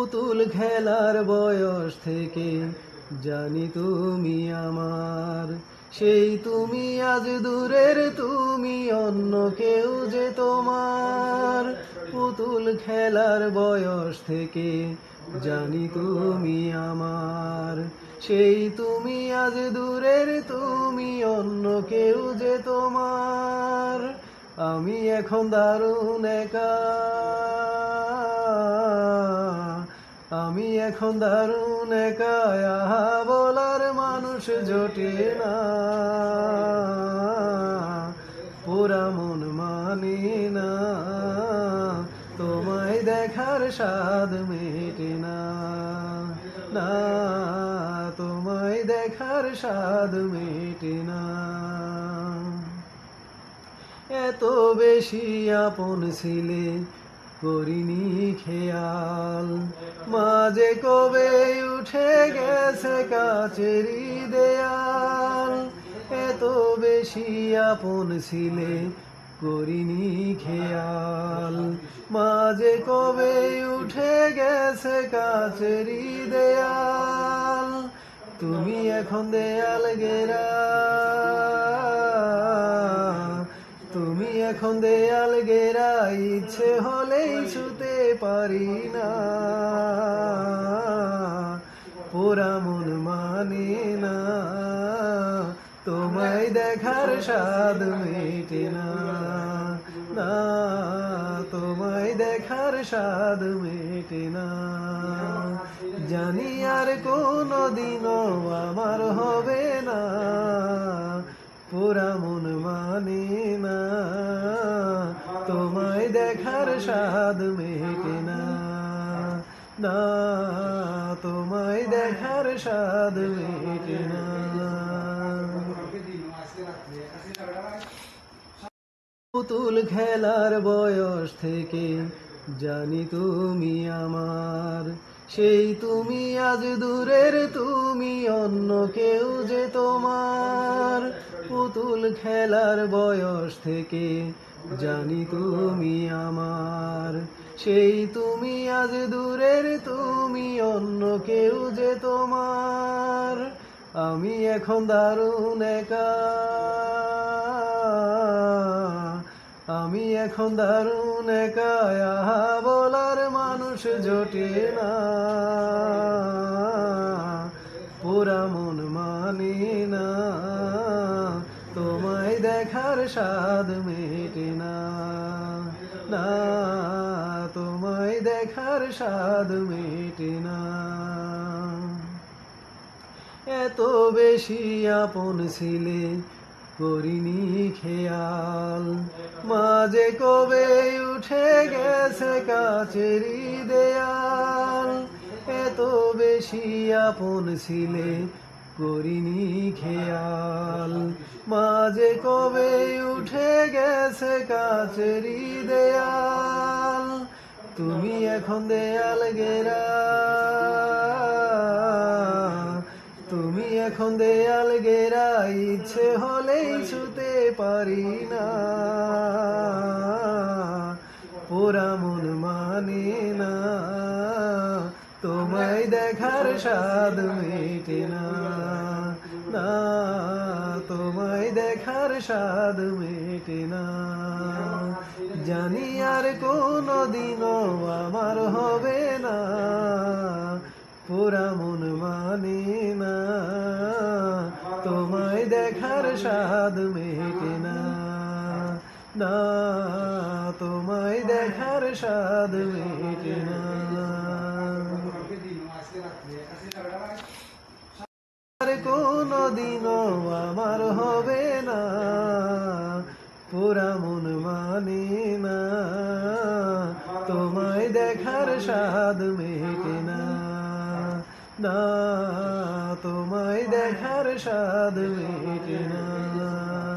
পুতুল খেলার বয়স থেকে জানি তুমি আমার। সেই তুমি আজ দূরের, তুমি অন্য কেউ যে তোমার। পুতুল খেলার বয়স থেকে জানি তুমি আমার। সেই তুমি আজ দূরের, তুমি অন্য কেউ যে তোমার। আমি এখন দারুণ একা। আমি এখন দারুণ একা, আহা, বলার মানুষ জোটে না। পুরা মন মানি না, তোমায় দেখার স্বাদ মেটে না। না, তোমায় দেখার স্বাদ মেটে না। এত বেশি আপন ছিলে, করিনি খেয়াল। মাঝে কবে উঠে গেছে কাচেরি দেয়াল? এত বেশি আপন ছিলে করিনি খেয়াল। মাঝে কবে উঠে গেছে কাচেরি দেয়াল? তুমি এখন দেয়াল গেরা। তুমি এখন দেয়াল গেরা, ইচ্ছে হলেই ছুতে পারি না। পোড়া মন মানে না, তোমায় দেখার স্বাদ মেটে না। না, তোমায় দেখার স্বাদ মেটে না। জানি আর কোনো দিনও আমার হবে না। পুরা মন মানে না। তোমায় দেখার স্বাদ মেটে না। না, তোমায় দেখার স্বাদ মেটে না। পুতুল খেলার বয়স থেকে জানি তুমি আমার, সেই তুমি আজ দূরের, তুমি অন্য কেউ যে তোমার। পুতুল খেলার বয়স থেকে জানি তুমি আমার, সেই তুমি আজ দূরের, তুমি অন্য কেউ যে তোমার। আমি এখন দারুণ একা। আমি এখন দারুণ একা, আহা, বলার মানুষ জোটে না। পুরা মন মানি না, তোমায় দেখার স্বাদ মেটে না। না, তোমায় দেখার স্বাদ মেটে না। এত বেশি আপন ছিলে করিনি খেয়াল। মাঝে কবে উঠে গেছে কাচেরি দেয়াল। এত বেশি আপন ছিলে, করিনি খেয়াল। মাঝে কবে উঠে গেছে কাচেরি দেয়াল। তুমি এখন দেয়াল গেরা। তুমি এখন দেয়াল গেরা ইচ্ছে হলেই ছুতে পারি না। পোড়া মন মানে না, তোমায় দেখার স্বাদ মেটে না। না, তোমায় দেখার স্বাদ মেটে না। জানি আর কোনো দিনও আমার হবে না। পুরা মন মানে না। তোমায় দেখার স্বাদ মেটে না। না, তোমায় দেখার স্বাদ মেটে না। কোনো দিনও আমার হবে না। পুরা মন মানে না। তোমায় দেখার স্বাদ মেটে না তোমায় দেখার স্বাদ মেটে না।